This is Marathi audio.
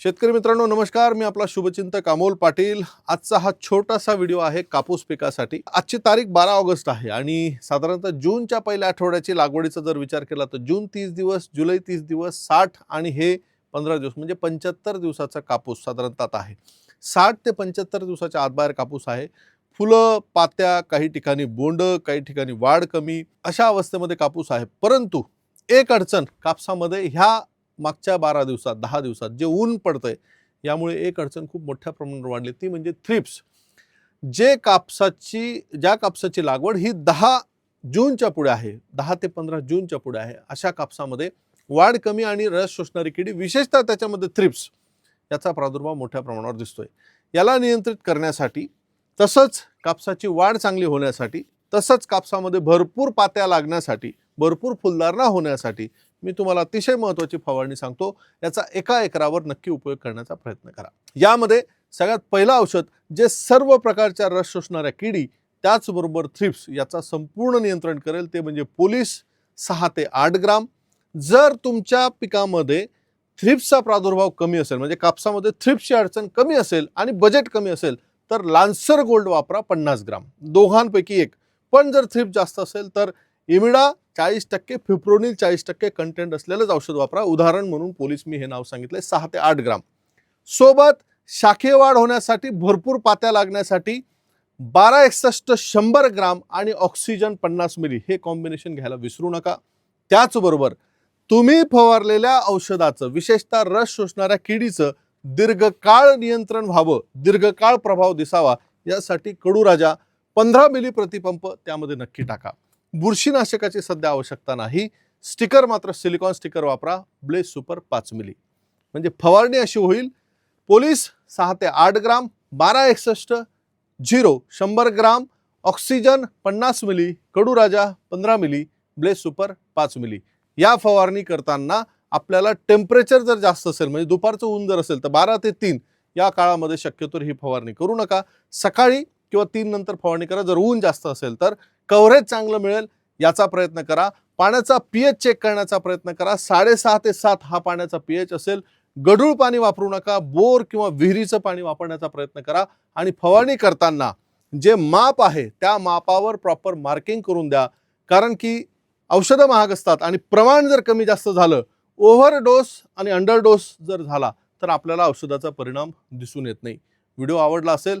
शेतकरी मित्रांनो नमस्कार. मी आपला शुभचिंतक अमोल पाटील. आजचा हा छोटासा व्हिडिओ आहे कापूस पिकासाठी. आजची तारीख बारा ऑगस्ट आहे आणि साधारणतः जूनच्या पहिल्या आठवड्याची लागवडीचा जर विचार केला तर जून तीस दिवस जुलै तीस दिवस साठ आणि हे पंधरा दिवस म्हणजे पंच्याहत्तर दिवसाचा कापूस साधारणतः आहे. साठ ते पंच्याहत्तर दिवसाच्या आतबाहेर कापूस आहे. फुलं पात्या काही ठिकाणी बोंड काही ठिकाणी वाढ कमी अशा अवस्थेमध्ये कापूस आहे. परंतु एक अडचण कापसामध्ये ह्या मागच्या बारा दिवसात दहा दिवसात जे ऊन पडतंय यामुळे एक अडचण खूप मोठ्या प्रमाणावर वाढली. ती म्हणजे थ्रिप्स जे कापसाची ज्या कापसाची लागवड ही दहा जूनच्या पुढे आहे दहा ते पंधरा जूनच्या पुढे आहे अशा कापसामध्ये वाढ कमी आणि रस शोषणारी किडी विशेषतः त्याच्यामध्ये थ्रिप्स याचा प्रादुर्भाव मोठ्या प्रमाणावर दिसतोय. याला नियंत्रित करण्यासाठी तसंच कापसाची वाढ चांगली होण्यासाठी तसंच कापसामध्ये भरपूर पात्या लागण्यासाठी भरपूर फुलधारणा होण्यासाठी मी तुम्हाला अतिशय महत्त्वाची फवारणी सांगतो. याचा एका एकरावर नक्की उपयोग करण्याचा प्रयत्न करा. यामध्ये सगळ्यात पहिलं औषध जे सर्व प्रकारच्या रस शोषणाऱ्या किडी त्याचबरोबर थ्रिप्स याचा संपूर्ण नियंत्रण करेल ते म्हणजे पोलीस सहा ते आठ ग्राम. जर तुमच्या पिकामध्ये थ्रिप्सचा प्रादुर्भाव कमी असेल म्हणजे कापसामध्ये थ्रिप्सची अडचण कमी असेल आणि बजेट कमी असेल तर लान्सर गोल्ड वापरा पन्नास ग्राम. दोघांपैकी एक. पण जर थ्रिप्स जास्त असेल तर इमिडा चाळीस टक्के फिप्रोनिल चाळीस टक्के कंटेंट असलेलंच औषध वापरा. उदाहरण म्हणून पोलीस मी हे नाव सांगितले सहा ते आठ ग्राम. सोबत शाखेवाढ होण्यासाठी भरपूर पात्या लागण्यासाठी बारा एकसष्ट शंभर ग्राम आणि ऑक्सिजन पन्नास मिली हे कॉम्बिनेशन घ्यायला विसरू नका. त्याचबरोबर तुम्ही फवारलेल्या औषधाचं विशेषतः रस शोषणाऱ्या किडीचं दीर्घकाळ नियंत्रण व्हावं दीर्घकाळ प्रभाव दिसावा यासाठी कडूराजा पंधरा मिली प्रतिपंप त्यामध्ये नक्की टाका. बुरशीनाशकाची सध्या आवश्यकता नाही. स्टिकर मात्र सिलिकॉन स्टिकर वापरा. ब्लेस सुपर पाच मिली. म्हणजे फवारणी अशी होईल. पोलीस सहा ते आठ ग्राम बारा एकसष्ट झिरो शंभर ग्राम ऑक्सिजन पन्नास मिली कडूराजा पंधरा मिली ब्लेस सुपर पाच मिली. या फवारणी करताना आपल्याला टेम्परेचर जर जास्त असेल म्हणजे दुपारचं ऊन जर असेल तर बारा ते तीन या काळामध्ये शक्यतो ही फवारणी करू नका. सकाळी किंवा तीन नंतर फवारणी करा. जर ऊन जास्त असेल तर कव्हरेज चांगलं मिळेल याचा प्रयत्न करा. पाण्याचा पीएच चेक करण्याचा प्रयत्न करा. साडेसहा ते सात हा पाण्याचा पीएच असेल. गढूळ पाणी वापरू नका. बोर किंवा विहिरीचं पाणी वापरण्याचा प्रयत्न करा. आणि फवारणी करताना जे माप आहे त्या मापावर प्रॉपर मार्किंग करून द्या. कारण की औषधं महाग असतात आणि प्रमाण जर कमी जास्त झालं ओव्हरडोस आणि अंडरडोस जर झाला तर आपल्याला औषधाचा परिणाम दिसून येत नाही. व्हिडिओ आवडला असेल